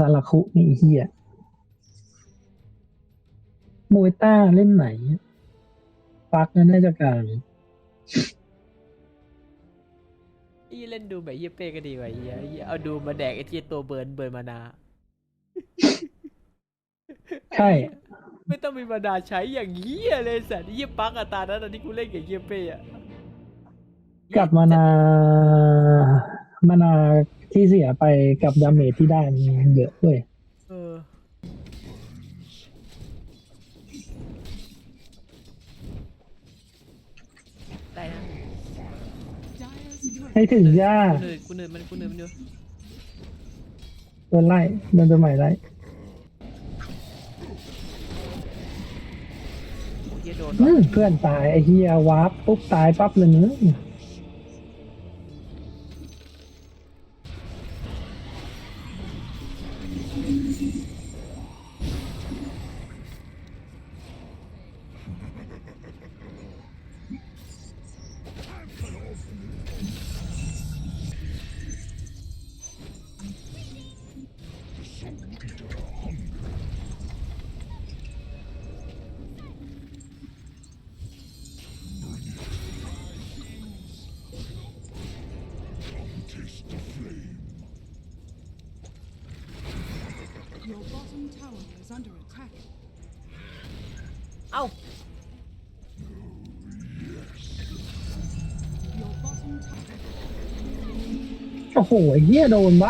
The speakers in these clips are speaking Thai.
ซาลาคุนี่ไอ้เฮียโมเวต้าเล่นไหน ปักนั่นน่าจะกลางอีเล่นดูแบบเฮียเป้ก็ดีกว่าเฮียเหี้ยเอาดูมาแดกไอ้ที่ตัวเบิร์นเบิร์นมานา ใช่ ไม่ต้องมีมานาใช้อย่างเฮียเลยสัตว์เฮียปักอะตานั้นตอนที่กูเล่นกับเฮียเป้อะกลับมานา มานา ที่เสียไปกับดาเมจที่ได้มันเยอะเว้ยเออ ได้นะให้ถึงย่ากูเหนื่อยกูเหนื่อยมันกูเหนื่อยมันอยู่โดนไล่โดนตัวใหม่ไล่โอ้เฮียโดนอืว่ะมเพื่อนตายไอ้เฮียวาร์ปปุ๊บตายปั๊บเลยนึง under attack. เอ้า Your bottom tower. โอ้โหไอ้เฮียโดนใบ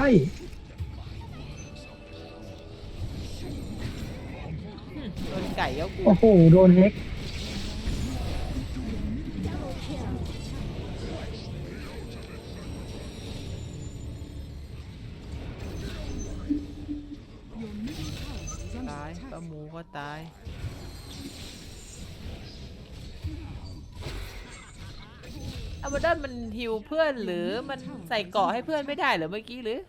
โดนไก่แล้วกูโอ้โหโดนเฮก ตาย อาบดอนมันหิวเพื่อนหรือมันใส่เกาะให้เพื่อนไม่ได้เหรอเมื่อกี้หรือ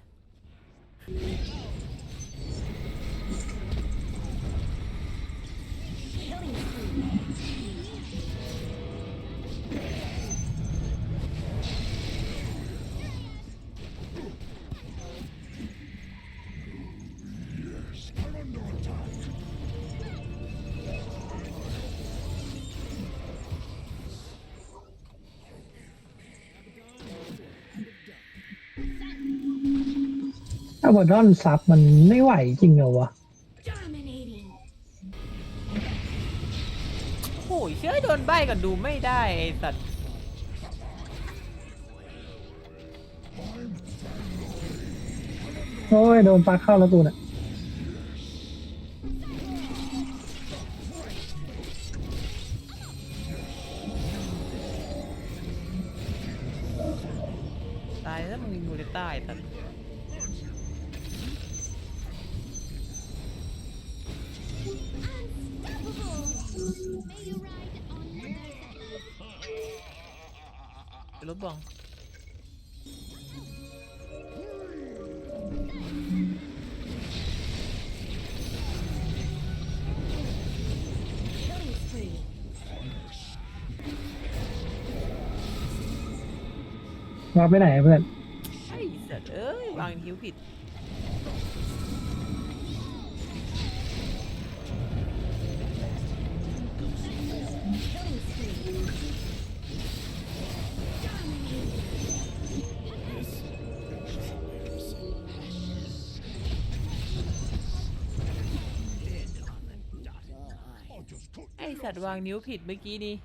ถ้าบอดอนซับมันไม่ไหวจริงเหรอวะ Dominating. โอ้ยเชื่อโดนใบกันดูไม่ได้ไอ้สัตว์โอ้ย โดนปักเข้าแล้วกูน่ะตายแล้วมึงมีมูเลต้าไอ้สัตว์ ไปรถบองมาไปไหนอะเพื่อนไอ้สัตว์เอ้ยวางคิวผิด ไอสัตว์วางนิ้วผิดเมื่อกี้นี่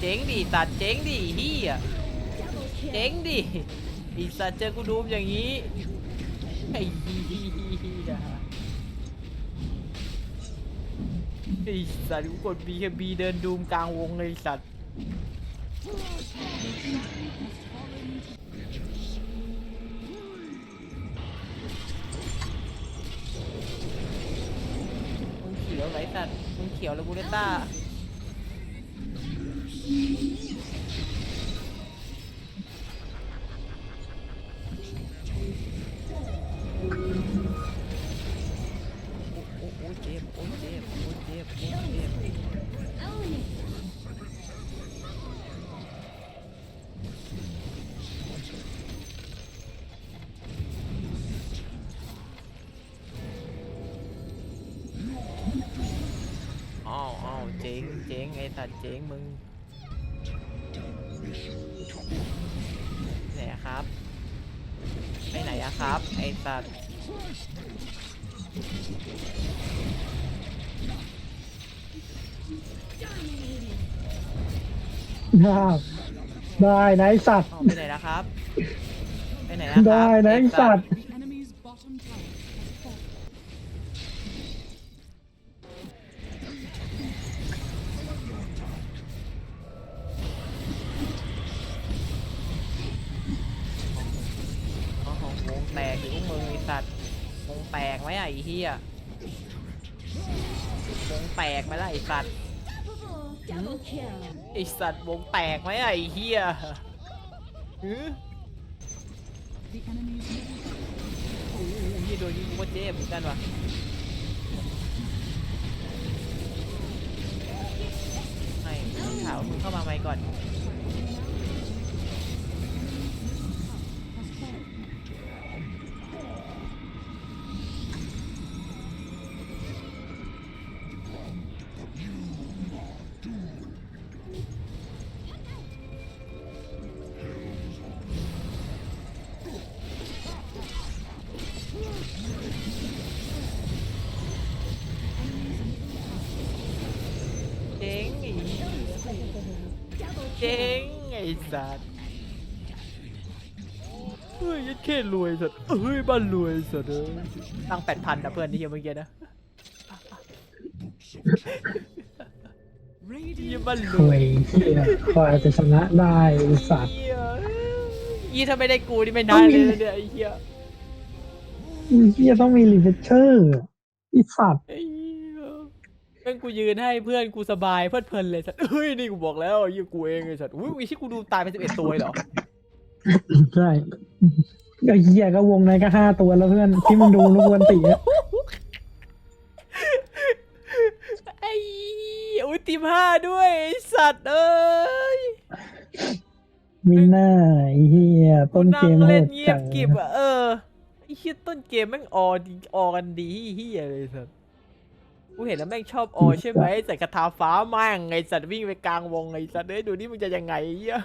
เจ๊งดิตัดเจ๊งดิเฮียเจ๊งดิอีสัตว์เจอกูดูมอย่างนี้ไอ้เฮียไอ้สัตว์กูกด BKB เดินดูมกลางวงเลยสัตว์มึงเขียวไรสัตว์มึงเขียวแล้วกูได้ต้า เจ็บโอ้เจ็บโอ้เจ็บโอ้เจ็บอ้าวอ้าวเจ๊งเจ๊งไอ้สัตว์เจ๊งมึง ไหนอะครับ ไปไหนอะครับ ไอ้สัตว์ได้ได้นะไอสัตว์อ้าวไปไหนนะครับ ไปไหนนะครับได้นะไอสัตว์ The ไหมอะไอ้เหี้ยวงแตกไหมล่ะไอ้สัตว์ไอ้สัตว์วงแตกไหมไอ้เหี้ยหือโอ้โหเหี้ยโดนยิงกูว่าเจ็บเหมือนกันวะไม่ต้องถาวมึงเข้ามาไหม่ก่อน เจ๊งไอ้สัตว์เฮ้ยยัดเข้รวยสัตว์เฮ้ยบ้านรวยสัตว์เอ้ยตั้งแปดพันนะเพื่อนที่เมื่อกี้นะ Radiant ยี่บ้านรเฮ้วยยเฮียกว่าจะชนะได้ไอสัตว์เหี้ยยี่ถ้าไม่ได้กูนี่ไม่นานเลยนะเนี่ยไอ้เหี้ย ไอ้เฮียต้องมีรีเฟชเชอร์ไอสัตว์ ไอ้เหี้ยเพื่อนกูยืนให้เพื่อนกูสบายเพลิดเพลินเลยสัตว์เฮ้ยนี่กูบอกแล้วไอ้เหี้ยกูเองไอ้สัตว์อุ้ยไอ้ที่กูดูตายไปสิบเอ็ดตัวเลยเหรอใช่ก็เฮียก็วงในก็ห้าตัวแล้วเพื่อนที่มันดูนุกวันตีอะไอ้อุ้ยทีมห้าด้วยไอ้สัตว์เอ้ยมิน่าไอ้เฮียต้นเกมกูโหเล่นดเงียจับงกริบอะเออไอ้เหี้ยต้นเกมแม่งออดีออกันดีเฮียเลยสัตว์ กูเห็นแล้วแม่งชอบออใช่ไหมใส่คาถาฟ้าแม่งไงสัตว์วิ่งไปกลางวงไงสัตว์เอ้ยดูนี่มึงจะยังไงไอ้เหี้ย